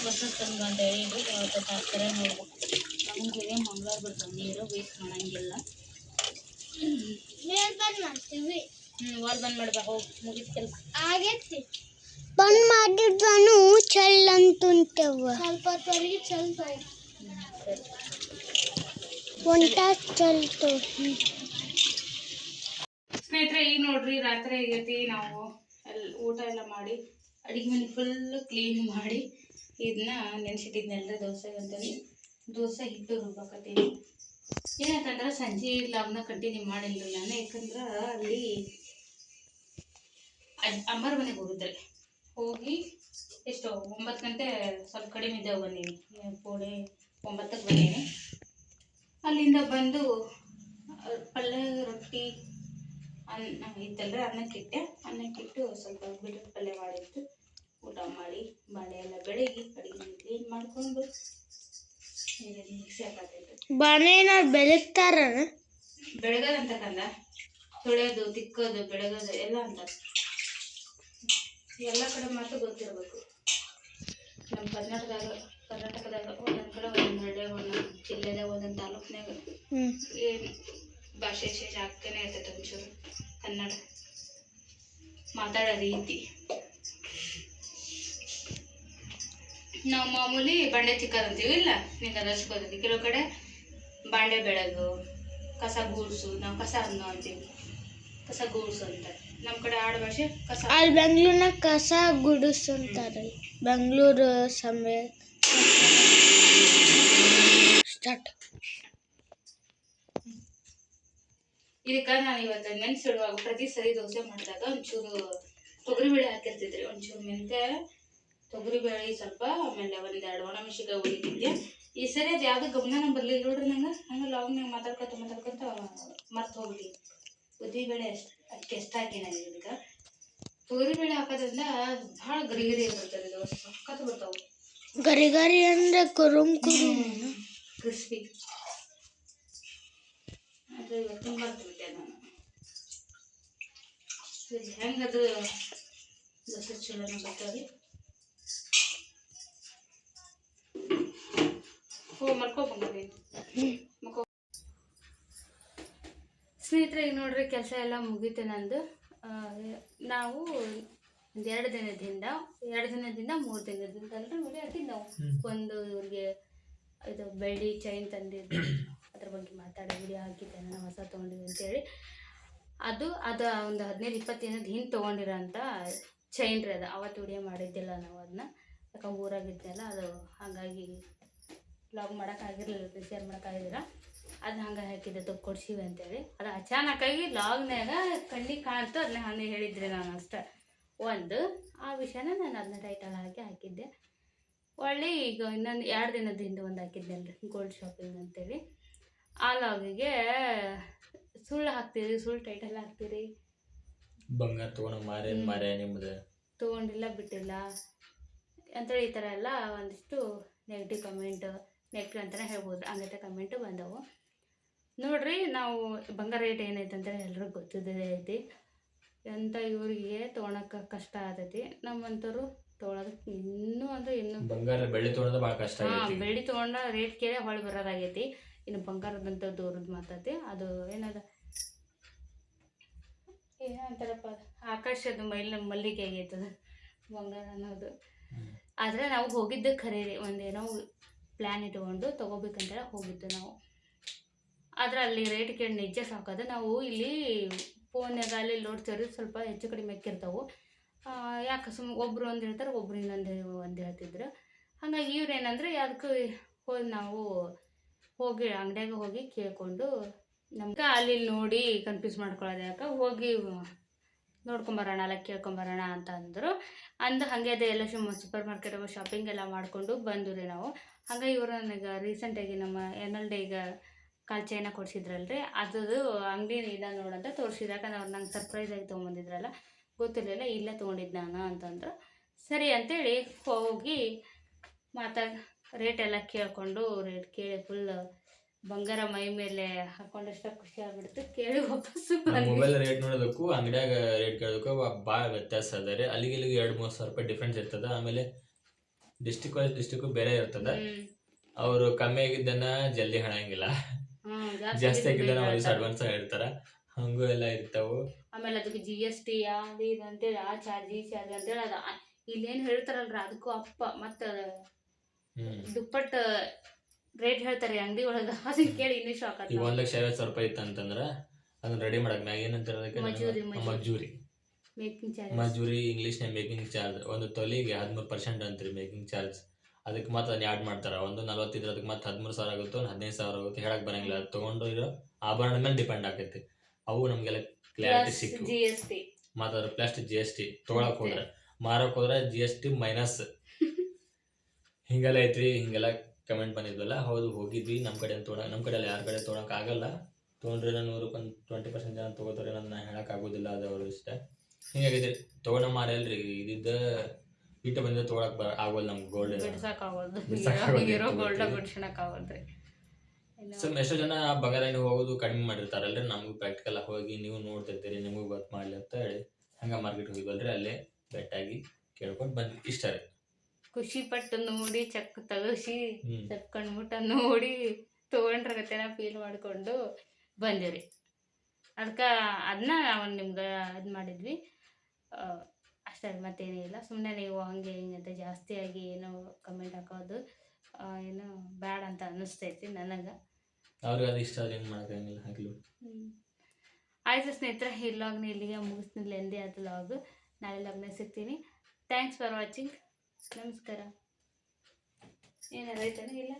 ಹೊಸ ತಂಗ ಅಂತ ಹೇಳಿ ಅವತ್ತು ಹಾಕ್ತಾರೆ ನೋಡ್ಬೇಕು. ನಮಗೆ ಮಂಗಳವಾರ ಬಿಡ್ತಾವೆ ನೀರು ವೇಸ್ಟ್ ಮಾಡಂಗಿಲ್ಲ. ಮೇಲ್ ಬಂದ್ ಮಾಡ್ತೀವಿ. ಹ್ಞೂ ವಾಲ್ ಬಂದ್ ಮಾಡ್ಬೇಕು. ಹೋಗಿ ಮುಗಿದ ಕೆಲಸ. ಆಗೈತಿ. ಬಂದ್ ಮಾಡಿದ್ವನು ಚಲ್ ಅಂತುಂಟವ ಸ್ವಲ್ಪ ಚಲ್ತ ಚಲ್ತು ಸ್ನೇಹಿತರೆ ಈಗ ನೋಡ್ರಿ ರಾತ್ರಿ ಆಗೈತಿ ನಾವು ಎಲ್ಲ ಊಟ ಎಲ್ಲ ಮಾಡಿ ಅಡಿಗೆ ಮನೆ ಫುಲ್ ಕ್ಲೀನ್ ಮಾಡಿ ಇದನ್ನ ನೆನೆಸಿಟ್ಟಿದ್ನಲ್ರಿ ದೋಸೆ ಅಂತೇಳಿ. ದೋಸೆ ಹಿಟ್ಟು ರುಬ್ಬಕತ್ತೀನಿ. ಏನಂತಂದ್ರೆ ಸಂಜೆ ಲಾಗ್ನ ಕಂಟಿನ್ಯೂ ಮಾಡಿಲ್ಲ ನಾನು ಯಾಕಂದ್ರೆ ಅಲ್ಲಿ ಅಂಬರ್ ಅಮ್ಮರ ಮನೆಗೆ ಹೋಗಿದ್ರಿ. ಹೋಗಿ ಎಷ್ಟು ಒಂಬತ್ತು ಗಂಟೆ ಸ್ವಲ್ಪ ಕಡಿಮೆ ಇದ್ದಾವೆ ಬಂದೀನಿ ಪೋಡೆ ಒಂಬತ್ತಕ್ಕೆ ಬಂದೀನಿ. ಅಲ್ಲಿಂದ ಬಂದು ಪಲ್ಯ ರೊಟ್ಟಿ ಅನ್ನ ಇತ್ತಲ್ಲ ಅನ್ನಕ್ಕಿಟ್ಟೆ ಅನ್ನಕ್ಕಿಟ್ಟು ಸ್ವಲ್ಪ ಬಿಟ್ಟು ಪಲ್ಯ ಮಾಡಿಟ್ಟು ಊಟ ಮಾಡಿ ಬಾಳೆ ಎಲ್ಲ ಬೆಳಗ್ಗೆ ಅಡುಗೆ ಕ್ಲೀನ್ ಮಾಡಿಕೊಂಡು ಬಾಳೆನ ಬೆಳಗ್ತಾರ? ಬೆಳಗದಂತ ಕಂದ. ತೊಳೆಯೋದು ತಿಕ್ಕೋದು ಬೆಳಗೋದು ಎಲ್ಲ ಅಂತ. ಎಲ್ಲ ಕಡೆ ಮಾತ್ರ ಗೊತ್ತಿರಬೇಕು. ನಮ್ಮ ಕರ್ನಾಟಕದಾಗ ಕರ್ನಾಟಕದಾಗ ಒಂದೊಂದು ಕಡೆ ಒಂದೊಂದು ಹಳ್ಳಿ ಒಂದೊಂದು ಜಿಲ್ಲೆದಾಗ ಒಂದೊಂದು ತಾಲೂಕ್ನಾಗ ಏನು ಭಾಷೆ ಚೇಂಜ್ ಆಗ್ತಾನೆ ಇರ್ತೈತೆ ಒಂಚೂರು. ಕನ್ನಡ ಮಾತಾಡೋ ರೀತಿ. ನಾವು ಮಾಮೂಲಿ ಬಂಡೆ ತಿಕ್ಕೋದಂತೀವಿ ಇಲ್ಲ? ನೀವು ಕದರ್ಸ್ಕೋದಂತೀವಿ ಕೆಲವು ಕಡೆ ಬಾಂಡೆ ಬೆಳೆದು ಕಸ ಗೂಡ್ಸು ನಾವು ಕಸ ಅನ್ನೋ ಅಂತೀವಿ. ಕಸ ಗೂಡ್ಸು ಅಂತ. ನಮ್ಮ ಕಡೆ ಆಡು ಭಾಷೆ ಕಸ. ಅಲ್ಲಿ ಬೆಂಗಳೂರಿನ ಕಸ ಗುಡಿಸು ಅಂತಾರೆ. ಬೆಂಗಳೂರು ಸಮಯ ಸ್ಟಾರ್ಟ್. ಇದಕ್ಕ ನಾನು ಇವತ್ತು ನೆನ್ಸಿಡುವಾಗ ಪ್ರತಿ ಸರಿ ದೋಸೆ ಮಾಡಿದಾಗ ಒಂಚೂರು ತೊಗರಿಬೇಳೆ ಹಾಕಿರ್ತಿದ್ರಿ ಒಂಚೂರು ಮೆಂತ್ಯ ತೊಗರಿಬೇಳೆ ಸ್ವಲ್ಪ ಆಮೇಲೆ ಒಂದೆರಡು ಒಣಮೆಣಸಿಕಾಯಿ ಉಳಿತಿದ್ದೆ ಈ ಸರಿ ಅದು ಯಾವ್ದು ಗಮನ ಬರಲಿಲ್ಲ ನೋಡ್ರಿ ನಂಗೆ. ಹಂಗೆ ಲಾಗ್ನಾಗ ಮಾತಾಡ್ಕೊತ ಮಾತಾಡ್ಕೊತ ಮರ್ತು ಹೋಗ್ಬಿಟ್ಟು ಉದ್ದಿಬೇಳೆ ಎಷ್ಟು ಅಕ್ಕಿ ಎಷ್ಟು ಹಾಕಿ ನಾನು ಇದಕ್ಕೆ ತೊಗರಿಬೇಳೆ ಹಾಕೋದ್ರಿಂದ ಭಾಳ ಗರಿ ಗರಿ ಬರ್ತದೆ ಇದು ಸಖತ್ ಬರ್ತಾವೆ. ಗರಿ ಗರಿ ಅಂದ್ರೆ ಕುರುಮ್ ಕುರುಮ್. ಕ್ರಿಸ್ಪಿ. ಅದು ಇವತ್ತಿನ ಬರ್ತಿಬಿಟ್ಟೆ ನಾನು ಇದು ಹೆಂಗದು ದೋಸೆ ಚಲೋನ ಬರ್ತಾವೆ ಹೋ ಮಲ್ಕೋ ಬಂದ್ರಿ ಮಲ್ಕೋ ಸ್ನೇಹಿತರೆ ಈಗ ನೋಡ್ರಿ ಕೆಲಸ ಎಲ್ಲ ಮುಗೀತು ನಂದು. ನಾವು ಒಂದು ಎರಡು ದಿನದಿಂದ ಎರಡು ದಿನದಿಂದ ಮೂರು ದಿನದಿಂದ ಹಾಕಿದ್ದು ನಾವು ಒಂದು ಇವ್ರಿಗೆ ಇದು ಬೆಳ್ಳಿ ಚೈನ್ ತಂದಿದ್ದು ಅದ್ರ ಬಗ್ಗೆ ಮಾತಾಡಿ ವಿಡಿಯೋ ಹಾಕಿದ್ದೆ ನಾನು ಹೊಸ ತೊಗೊಂಡಿದ್ದೆ ಅಂತೇಳಿ. ಅದು ಅದು ಒಂದು ಹದಿನೈದು ಇಪ್ಪತ್ತು ದಿನದ ಹಿಂದೆ ತೊಗೊಂಡಿರೋ ಅಂತ ಚೈನ್ ರೀ ಅದು. ಅವತ್ತು ವಿಡಿಯೋ ಮಾಡಿದ್ದಿಲ್ಲ ನಾವು ಅದನ್ನ. ಯಾಕಂದ್ರೆ ಊರಾಗಿದ್ದೆಲ್ಲ ಅದು ಹಾಗಾಗಿ ಲಾಗ್ ಮಾಡೋಕ್ಕಾಗಿರ್ಲಿಲ್ಲ ಶೇರ್ ಮಾಡೋಕ್ಕಾಗಿಲ್ಲ ಅದು ಹಂಗೆ ಹಾಕಿದ್ದೆ ತಗೊ ಕೊಡ್ಸಿವಿ ಅಂತೇಳಿ. ಅದು ಅಚಾನಕ್ಕಾಗಿ ಲಾಗ್ನಾಗ ಕಣ್ಣಿಗೆ ಕಾಣ್ತು ಅದನ್ನ ಹಂಗೆ ಹೇಳಿದ್ರಿ ನಾನು ಅಷ್ಟೇ. ಒಂದು ಆ ವಿಷಯನ ನಾನು ಅದನ್ನ ಟೈಟಲ್ ಹಾಕಿ ಹಾಕಿದ್ದೆ. ಒಳ್ಳೆ ಈಗ ಇನ್ನೊಂದು ಎರಡು ದಿನದ ಹಿಂದೆ ಒಂದು ಹಾಕಿದ್ದೆ ಅಲ್ರಿ ಗೋಲ್ಡ್ ಶಾಪಿಂಗ್ ಅಂತೇಳಿ. ಆ ಲಾಗಿಗೆ ಸುಳ್ಳು ಹಾಕ್ತೀರಿ ಸುಳ್ಳು ಟೈಟಲ್ ಹಾಕ್ತೀರಿ. ಬಂಗಾರ ತೊಗೊಂಡು ಮಾರೇನು ಮಾರ್ಯ ನಿಮ್ದು. ತೊಗೊಂಡಿಲ್ಲ ಬಿಟ್ಟಿಲ್ಲ. ಅಂತೇಳಿ ಈ ಥರ ಎಲ್ಲ ಒಂದಿಷ್ಟು ನೆಗೆಟಿವ್ ಕಮೆಂಟ್ ನೆಗೆಟಿವ್ ಅಂತಲೇ ಹೇಳ್ಬೋದು. ಹಂಗತ್ತೆ ಕಮೆಂಟು ಬಂದವು. ನೋಡ್ರಿ ನಾವು ಬಂಗಾರ ರೇಟ್ ಏನೈತೆ ಅಂತೇಳಿ ಎಲ್ರಿಗೂ ಗೊತ್ತಿದ್ದೇ ಐತಿ. ಎಂಥ ಇವರಿಗೆ ತೊಗೊಳಕ್ಕೆ ಕಷ್ಟ ಆಗ್ತೈತಿ ನಮ್ಮಂಥವ್ರು ತೊಗೊಳೋದಕ್ಕೆ ಇನ್ನೂ ಅಂದ್ರೆ ಇನ್ನೂ ಬಂಗಾರ ಬೆಳ್ಳಿ ತೊಗೊಳೋದು ಭಾಳ ಕಷ್ಟ ಹಾಂ ಬೆಳ್ಳಿ ತೊಗೊಂಡ ರೇಟ್ ಕೇಳಿ ಹೊಳೆ ಬರೋದಾಗೈತಿ. ಇನ್ನು ಬಂಗಾರದಂತ ದೂರದ ಮಾತೈತಿ. ಅದು ಏನದ? ಏನಂತಾರಪ್ಪ? ಆಕಾಶದ ಮೈಲ್ ಮಲ್ಲಿಗೆ ಆಗೈತದ ಬಂಗಾರ ಅನ್ನೋದು. ಆದರೆ ನಾವು ಹೋಗಿದ್ದು ಖರೀದಿ ಒಂದೇನೋ ಪ್ಲ್ಯಾನ್ ಇಟ್ಕೊಂಡು ತೊಗೋಬೇಕಂತೇಳಿ ಹೋಗಿದ್ದು ನಾವು. ಆದ್ರೆ ಅಲ್ಲಿ ರೇಟ್ ಕೇಳಿ ನಿಜ ಸಾಕೋದು ನಾವು ಇಲ್ಲಿ ಫೋನ್ಯಾಗ ಅಲ್ಲಿ ನೋಡ್ತೀವ್ರಿ ಸ್ವಲ್ಪ ಹೆಚ್ಚು ಕಡಿಮೆ ಹಾಕಿರ್ತಾವೆ. ಯಾಕೆ ಸುಮ್ಮ ಒಬ್ಬರು ಒಂದು ಹೇಳ್ತಾರೆ, ಒಬ್ರು ಇನ್ನೊಂದು ಒಂದು ಹೇಳ್ತಿದ್ರು. ಹಾಗಾಗಿ ಇವ್ರು ಏನಂದ್ರೆ ಅದಕ್ಕೂ ಹೋಗಿ ನಾವು ಹೋಗಿ ಅಂಗಡಿಯಾಗ ಹೋಗಿ ಕೇಳ್ಕೊಂಡು ನಮ್ಗೆ ಅಲ್ಲಿ ನೋಡಿ ಕನ್ಫ್ಯೂಸ್ ಮಾಡ್ಕೊಳ್ಳೋದು ಯಾಕೆ, ಹೋಗಿ ನೋಡ್ಕೊಂಬರೋಣ, ಅಲ್ಲ ಕೇಳ್ಕೊಂಬರೋಣ ಅಂತ ಅಂದರು. ಅಂದು ಹಾಗೆ ಅದೇ ಎಲ್ಲ ಸೂಪರ್ ಮಾರ್ಕೆಟ್ ಶಾಪಿಂಗ್ ಎಲ್ಲ ಮಾಡಿಕೊಂಡು ಬಂದು ರೀ ನಾವು. ಹಂಗೆ ಇವರು ನನಗೆ ರೀಸೆಂಟಾಗಿ ನಮ್ಮ ಎನ್ ಎಲ್ ಈಗ ಕಾಲ್ ಚೈನ ಕೊಡಿಸಿದ್ರಲ್ರಿ? ಅದ್ರದ್ದು ಅಂಗಡಿ ಇಲ್ಲ ನೋಡಂತ ತೋರಿಸಿದಾಗ ಅವ್ರು ನಂಗೆ ಸರ್ಪ್ರೈಸ್ ಆಗಿ ತೊಗೊಂಬಂದಿದ್ರಲ್ಲ. ಗೊತ್ತಿರಲಿಲ್ಲ ಇಲ್ಲೇ ತೊಗೊಂಡಿದ್ದು ನಾನು ಅಂತಂದ್ರೆ. ಸರಿ ಅಂತೇಳಿ ಹೋಗಿ ಮಾತಾ ರೇಟ್ ಎಲ್ಲ ಕೇಳಿಕೊಂಡು ರೇಟ್ ಕೇಳಿ ಫುಲ್ ಬಂಗಾರ ಮೈ ಮೇಲೆ ಹಾಕೊಂಡಷ್ಟು ಖುಷಿ ಆಗ್ಬಿಡ್ತು. ಕೇಳಿ ವಾಪಸ್ಸು ಮೊಬೈಲ್ ರೇಟ್ ನೋಡೋದಕ್ಕೂ ಅಂಗಡಿಯಾಗ ರೇಟ್ ಕೇಳೋದಕ್ಕೂ ಭಾಳ ವ್ಯತ್ಯಾಸ ಅದ ರೀ. ಅಲ್ಲಿಗೆ ಇಲ್ಲಿಗೆ ಎರಡು ಮೂರು ಸಾವಿರ ರೂಪಾಯಿ ಡಿಫ್ರೆನ್ಸ್ ಇರ್ತದ. ಆಮೇಲೆ ಡಿಸ್ಟಿಕ್ ವೈಸ್ ಡಿಸ್ಟಿಕ್ ಬೇರೆ ಇರ್ತದ. ಅವರು ಕಮ್ಮಿ ಆಗಿದ್ದನ್ನ ಜಲ್ದಿ ಹಣಂಗಿಲ್ಲ. ಜಾಸ್ತಿ ಆಗಿದ್ದಾರೆ ಅವ್ರು. ಅಡ್ವಾನ್ಸ್ ಹೇಳ್ತಾರ? ಹಂಗೂ ಎಲ್ಲ ಇರ್ತಾವು. ಆಮೇಲೆ ಅದಕ್ಕೆ ಜಿ ಎಸ್ ಟಿ ಅದು ಇದು ಅಂತೇಳಿ ಆ ಚಾರ್ಜ್ ಈ ಚಾರ್ಜ್ ಅಂತೇಳಿ ಅದು ಇಲ್ಲೇನು ಹೇಳ್ತಾರಲ್ರಿ ಅದಕ್ಕೂ ಅಪ್ಪ ಮತ್ತು ದುಪ್ಪಟ್ಟ ರೇಟ್ ಹೇಳ್ತಾರೆ ಅಂಗಡಿ ಒಳಗೆ. ಅದನ್ನ ಕೇಳಿ ಇನ್ನೂ ಶಾಕ್ ಈಗ ಒಂದ್ ಲಕ್ಷ ಐವತ್ತು ಸಾವಿರ ರೂಪಾಯಿ ಇತ್ತು ಅಂತಂದ್ರ ಅದನ್ನ ರೆಡಿ ಮಾಡಕ್ ಮ್ಯಾಗ ಏನಂತಾರ ಅದಕ್ಕೆ? ಮಜೂರಿ, ನಮ್ಮ- ಮಜೂರಿ. ಮಜೂರಿ ಮೇಕಿಂಗ್ ಚಾರ್ಜ್ ಮಜೂರಿ ಇಂಗ್ಲೀಷ್ನಾಗ ಮೇಕಿಂಗ್ ಚಾರ್ಜ್ ಒಂದು ತೊಲಿಗೆ ಹದಿಮೂರು ಪರ್ಸೆಂಟ್ ಅಂತ್ರಿ ಮೇಕಿಂಗ್ ಚಾರ್ಜ್ ಅದಕ್ಕೆ ಮತ್ತೆ ಅದನ್ನ ಆ್ಯಡ್ ಮಾಡ್ತಾರ. ಒಂದು ನಲ್ವತ್ತಿದ್ರೆ ಅದಕ್ಕೆ ಮತ್ತೆ ಹದಿಮೂರು ಸಾವಿರ ಆಗುತ್ತೆ ಒಂದು ಹದಿನೈದು ಸಾವಿರ ಆಗುತ್ತೆ. ಹೇಳಕ್ ಬರಂಗಿಲ್ಲ. ಅದು ತೊಗೊಂಡು ಇರೋ ಆಭರಣದ ಮೇಲೆ ಡಿಪೆಂಡ್ ಆಕೈತಿ ಅವು ನಮಗೆಲ್ಲ ಕ್ಲಾರಿಟಿ ಸಿಕ್ಕು. ಮತ್ತು ಅದ್ರ ಪ್ಲಸ್ ಜಿ ಎಸ್ ಟಿ ತೊಗೊಳಕ್ ಹೋದ್ರೆ. ಮಾರಕ್ ಹೋದ್ರೆ ಜಿ ಎಸ್ ಟಿ ಮೈನಸ್ ಹಿಂಗೆಲ್ಲ ಐತ್ರಿ. ಹಿಂಗೆಲ್ಲ ಕಮೆಂಟ್ ಬಂದಿದ್ವಲ್ಲ. ಹೌದು ಹೋಗಿದ್ವಿ. ನಮ್ಮ ಕಡೆ ತೊಗೊಳ ನಮ್ಮ ಕಡೆ ಯಾರ ಕಡೆ ತೊಗೊಳಕ್ ಆಗಲ್ಲ. ತೊಗೊಂಡ್ರೆ ನಾನು ಒಂದು ಟ್ವೆಂಟಿ ಪರ್ಸೆಂಟ್ ಜನ ತೊಗೋತಾರೆ ನನ್ನ ಹೇಳಕ್ ಆಗೋದಿಲ್ಲ. ಅದು ಅವ್ರ ಇಷ್ಟ. ಹಿಂಗಾಗೈತಿ ತೊಗೊಂಡ ಮಾರಲ್ರಿ ಇದಿದ್ದ ಇಟ್ಟು ಬಂದ್ರೆ ತೊಗೊಳಕ್ ಬರ ಆಗೋಲ್ಲ ನಮ್ಗೆ ಗೋಲ್ಡ್ ಬಿಡ್ಸಕ್ಕಾಗೋದು ಬಿಡ್ಸಕ್ಕಾಗೋದು ಇರೋ ಇತ್ತು ಗೋಲ್ಡ ಗೊತ್ತಿದೆ. ಬಿಡ್ಸಕ್ಕಾಗೋದ್ರಿ ಸೊ ಎಷ್ಟೋ ಜನ ಬಂಗಾರ ಹೋಗೋದು ಕಡಿಮೆ ಮಾಡಿರ್ತಾರಲ್ರಿ ನಮಗೂ ಪ್ರಾಕ್ಟಿಕಲ್ ಹೋಗಿ ನೀವು ನೋಡ್ತಿರ್ತೀರಿ ನಿಮಗೂ ಗೊತ್ತು ಮಾಡ್ಲಿ ಅಂತ ಹೇಳಿ ಹಂಗ ಮಾರ್ಕೆಟ್ ಹೋಗಿದ್ವಲ್ರಿ. ಅಲ್ಲೇ ಬೆಟ್ಟಾಗಿ ಕೇಳ್ಕೊಂಡು ಬಂದ್ ಇಷ್ಟ ರೀ. ಖುಷಿ ಪಟ್ಟು ನೋಡಿ ಚಕ್ ತಗಸಿ ಹ್ಮ್. ನೋಡಿ ನೋಡಿ ತೊಗೊಂಡ್ರಗತ್ತೆನ ಫೀಲ್ ಮಾಡಿಕೊಂಡು ಬಂದಿವ್ರಿ. ಅದಕ್ಕೆ ಅದನ್ನ ನಾವು ನಿಮ್ಗೆ ಇದು ಮಾಡಿದ್ವಿ. ಆ, ಅಷ್ಟೇ ಮತ್ತೇನೂ ಇಲ್ಲ. ಸುಮ್ಮನೆ ನೀವು ಹಂಗೆ ಹಿಂಗೆ ಅಂತ ಜಾಸ್ತಿಯಾಗಿ ಏನೋ ಕಮೆಂಟ್ ಹಾಕೋದು ಏನು ಬ್ಯಾಡ ಅಂತ ಅನ್ನಿಸ್ತೈತಿ ನನಗೆ. ಅವ್ರಿಗೆ ಅದು ಇಷ್ಟ ಏನು ಮಾಡೋಕ್ಕಾಗಿಲ್ಲ ಹಾಕ್ಲಿ ಆಯಿತು ಸ್ನೇಹಿತರೆ ಈ ಲಾಗ್ನ ಇಲ್ಲಿಗೆ ಮುಗಿಸ್ತೀನಿ ಎಂದೇ ಆದ ಲಾಗ್ ನಾಳೆ ಲಾಗ್ನ ಸಿಗ್ತೀನಿ ಥ್ಯಾಂಕ್ಸ್ ಫಾರ್ ವಾಚಿಂಗ್ ನಮಸ್ಕಾರ. ಏನಾರು ಐತೇನೋ ಇಲ್ಲ?